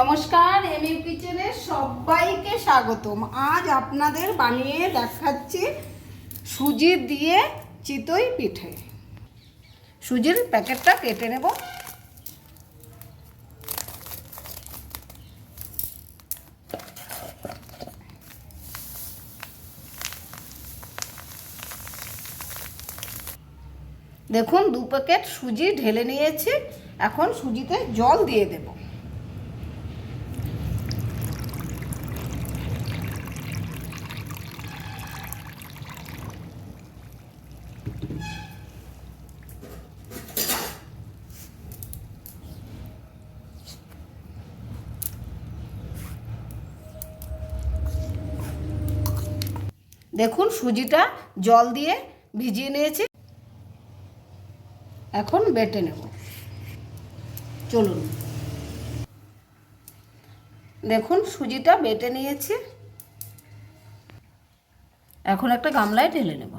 নমস্কার M U কিচেনে সবাইকে স্বাগতম। আজ আপনাদের বানিয়ে দেখাচ্ছি সুজি দিয়ে চিতই পিঠে। সুজির প্যাকেটটা কেটে নেব। দেখুন, দু প্যাকেট সুজি ঢেলে নিয়েছি। এখন সুজিতে জল দিয়ে দেবো। দেখুন সুজিটা জল দিয়ে ভিজিয়ে নিয়েছি। এখন বেটে নেব। চলুন। দেখুন সুজিটা বেটে নিয়েছি। এখন একটা গামলায় ঢেলে নেব।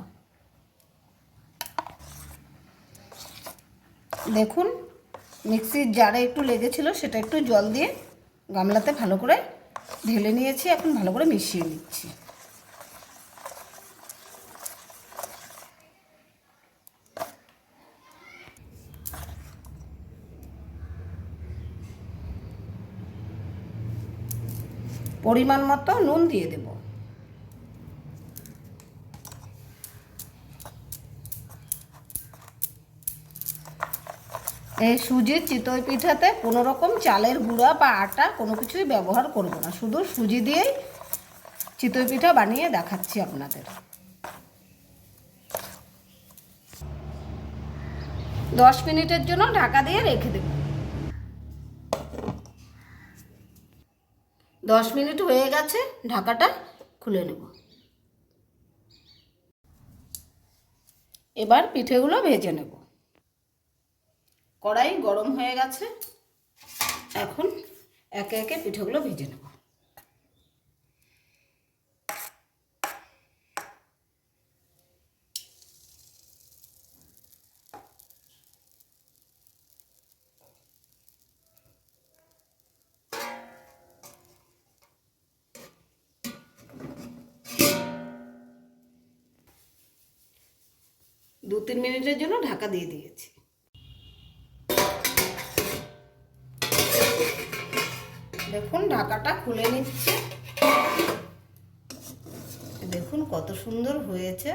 দেখুন মিক্সির জারে একটু লেগেছিল, সেটা একটু জল দিয়ে গামলাতে ভালো করে ঢেলে নিয়েছি, এখন ভালো করে মিশিয়ে নিচ্ছি। পরিমাণ মতো নুন দিয়ে দেব। এই সুজির চিতই পিঠাতে কোনো রকম চালের গুঁড়া বা আটা কোনো কিছুই ব্যবহার করব না। শুধু সুজি দিয়েই চিতই পিঠা বানিয়ে দেখাচ্ছি আপনাদের। দশ মিনিটের জন্য ঢাকা দিয়ে রেখে দেব। দশ মিনিট হয়ে গেছে, ঢাকাটা খুলে নেব। এবার পিঠেগুলো ভেজে নেব। কড়াই গরম হয়ে গেছে, এখন একে একে পিঠেগুলো ভেজে নেব। দু তিন মিনিটের জন্য ঢাকা দিয়ে দিয়েছি। দেখুন, ঢাকাটা খুলে নিচ্ছে। দেখুন কত সুন্দর হয়েছে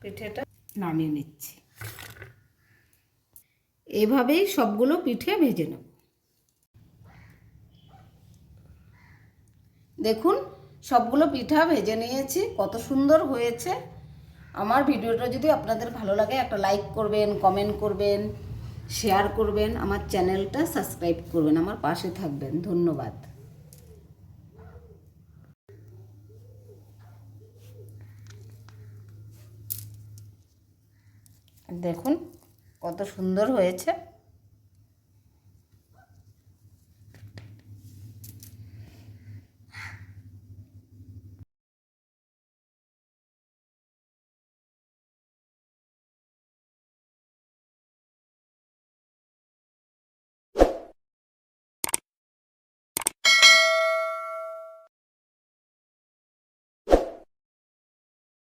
পিঠেটা। নামিয়ে নিচ্ছি। এভাবেই সবগুলো পিঠে ভেজে নেব। দেখুন, সবগুলো পিঠা ভেজে নিয়েছি। কত সুন্দর হয়েছে। আমার ভিডিওটা যদি আপনাদের ভালো লাগে, একটা লাইক করবেন কমেন্ট করবেন শেয়ার করবেন, আমার চ্যানেলটা সাবস্ক্রাইব করবেন, আমার পাশে থাকবেন। ধন্যবাদ। দেখুন, কত সুন্দর হয়েছে।